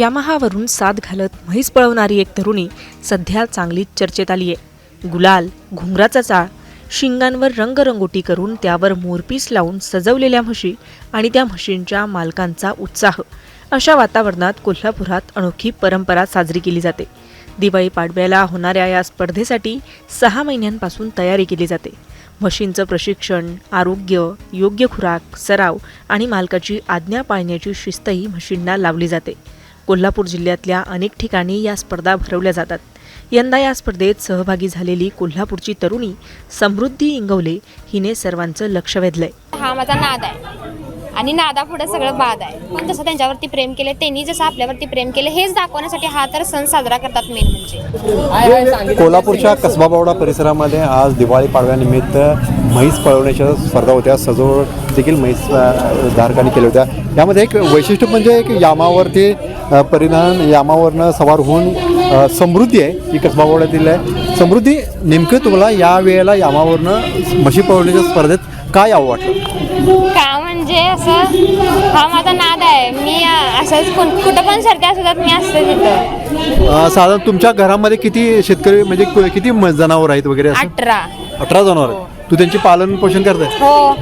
यामाहावरून साथ घालत म्हैस पळवणारी एक तरुणी सध्या चांगलीच चर्चेत आली आहे गुलाल घुंगराचा चाळ शिंगांवर रंगरंगोटी करून त्यावर मोरपीस लावून सजवलेल्या म्हशी आणि त्या म्हशींच्या मालकांचा उत्साह. अशा वातावरणात कोल्हापुरात अनोखी परंपरा साजरी केली जाते. दिवाळी पाडव्याला होणाऱ्या या स्पर्धेसाठी सहा महिन्यांपासून तयारी केली जाते. म्हशींचं प्रशिक्षण आरोग्य योग्य खुराक सराव आणि मालकाची आज्ञा पाळण्याची शिस्तही म्हशींना लावली जाते. कोल्हापूर जिल्ह्यातल्या अनेक ठिकाणी या स्पर्धा भरवल्या जातात. यंदा या स्पर्धेत सहभागी झालेली कोल्हापूरची तरुणी समृद्धी इंगवले हिने सर्वांचं लक्ष वेधलंय. हा माझा नाद आहे. आणि नादापुढे सगळं बाद आहे. पण तसं त्यांच्यावरती प्रेम केले त्यांनी जसं आपल्यावरती प्रेम केले हेच दाखवण्यासाठी हा तर सण साजरा करतात मेन म्हणजे. कोल्हापूरच्या कसबा बावडा परिसरामध्ये आज दिवाळी पाडव्यानिमित्त म्हैस पळवण्याच्या स्पर्धा होत्या. सजवड देखील म्हैस धारकांनी केल्या होत्या. यामध्ये एक वैशिष्ट्य म्हणजे एक यामावरती परिधान यामावरनं सवार होऊन समृद्धी आहे. ही कसबा बावड्यातील आहे. समृद्धी नेमकं तुम्हाला या वेळेला यामावरनं म्हशी पळवण्याच्या स्पर्धेत काय यावं वाटलं का म्हणजे असं हा माझा नाद आहे. मी अं, असंच कोण- कुठं पण सरते असतात मी असते तिथं. अ, साधारण तुमच्या घरामध्ये किती शेतकरी म्हणजे क- किती म- जनावर आहेत वगैरे असं? अठरा. अठरा जनावर आहेत. तू त्यांचे पालन पोषण करताय? हो.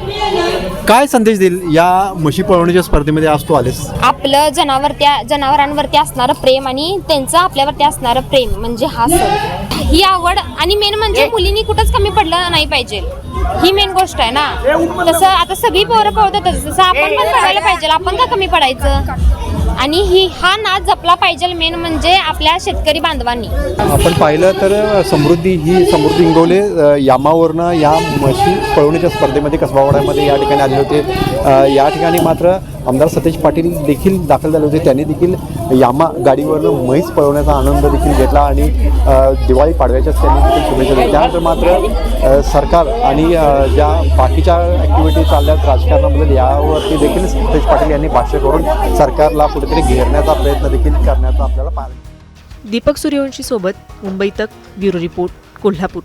काय संदेश देईल या म्हशी पळवण्याच्या स्पर्धेमध्ये? आज तू आलेस. आपलं जनावरती जनावरांवरती असणारं प्रेम आणि त्यांचं आपल्यावरती असणारं प्रेम. म्हणजे हा सण. ही आवड आणि मेन म्हणजे मुलींनी कुठंच कमी पडलं नाही पाहिजे. ही मेन गोष्ट आहे ना. तसं आता सगळी पोरं पळवतातच तसं. आपण पण पळायला पाहिजे आपण का कमी पडायचं आणि ही हा नाच जपला पाहिजे मेन म्हणजे आपल्या शेतकरी बांधवांनी. आपण पाहिलं तर समृद्धी ही समृद्धी इंगवले अ, यामावरनं या म्हशी पळवण्याच्या स्पर्धेमध्ये कसबावाड्यामध्ये या ठिकाणी आले होते. या ठिकाणी मात्र आमदार सतेज पाटील देखील दाखल झाले होते. त्यांनी देखील यामा गाडीवरनं म्हैस पळवण्याचा आनंद देखील घेतला आणि दिवाळी पाडव्याच्याच त्यांनी देखील शुभेच्छा दिल्या त्यानंतर मात्र सरकार आणि ज्या बाकीच्या ॲक्टिव्हिटी चालल्यात राजकारणाबद्दल यावरती देखील सतेज पाटील यांनी भाष्य करून सरकारला कुठेतरी घेरण्याचा प्रयत्न देखील करण्याचा आपल्याला पाहिजे दीपक सूर्यवंशी सोबत मुंबई तक ब्युरो रिपोर्ट कोल्हापूर.